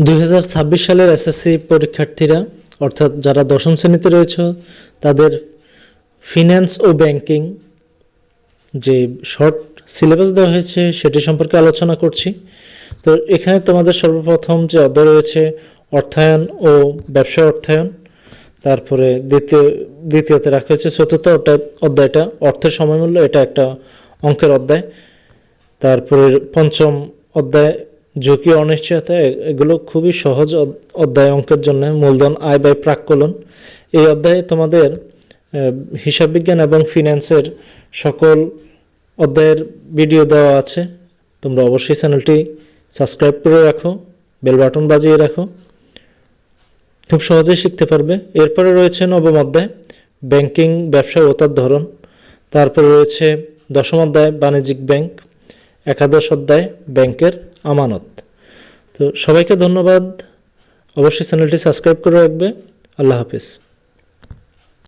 দুই হাজার ছাব্বিশ সালের এসএসসি পরীক্ষার্থীরা, অর্থাৎ যারা দশম শ্রেণীতে রয়েছে, তাদের ফিন্যান্স ও ব্যাংকিং যে শর্ট সিলেবাস দেওয়া হয়েছে, সেটি সম্পর্কে আলোচনা করছি। তো এখানে তোমাদের সর্বপ্রথম যে অধ্যায় রয়েছে, অর্থায়ন ও ব্যবসা অর্থায়ন, তারপরে দ্বিতীয়, দ্বিতীয়তে রাখা হয়েছে চতুর্থ অধ্যায়- অধ্যায়টা, অর্থের সময়মূল্য, এটা একটা অঙ্কের অধ্যায়। তারপরে পঞ্চম অধ্যায় ঝুঁকি অনিশ্চয়তা এগুলো খুবই সহজ অধ- অধ্যায় অঙ্কের জন্য। মূলধন আয় ব্যয় প্রাক্কলন। এই অধ্যায়ে তোমাদের আহ, হিসাব বিজ্ঞান এবং ফিন্যান্সের সকল অধ্যায়ের ভিডিও দেওয়া আছে। তোমরা অবশ্যই চ্যানেলটি সাবস্ক্রাইব করে রাখো বেল বাটন বাজিয়ে রাখো। খুব সহজেই শিখতে পারবে। এরপরে রয়েছে নবম অধ্যায় ব্যাংকিং ব্যবসা ও তার ধরন। তারপরে রয়েছে দশম অধ্যায় বাণিজ্যিক ব্যাংক একাদশ অধ্যায় ব্যাংকের আমানত। তো সবাইকে ধন্যবাদ। অবশ্যই চ্যানেলটি সাবস্ক্রাইব করে রাখবে। আল্লাহ হাফিজ।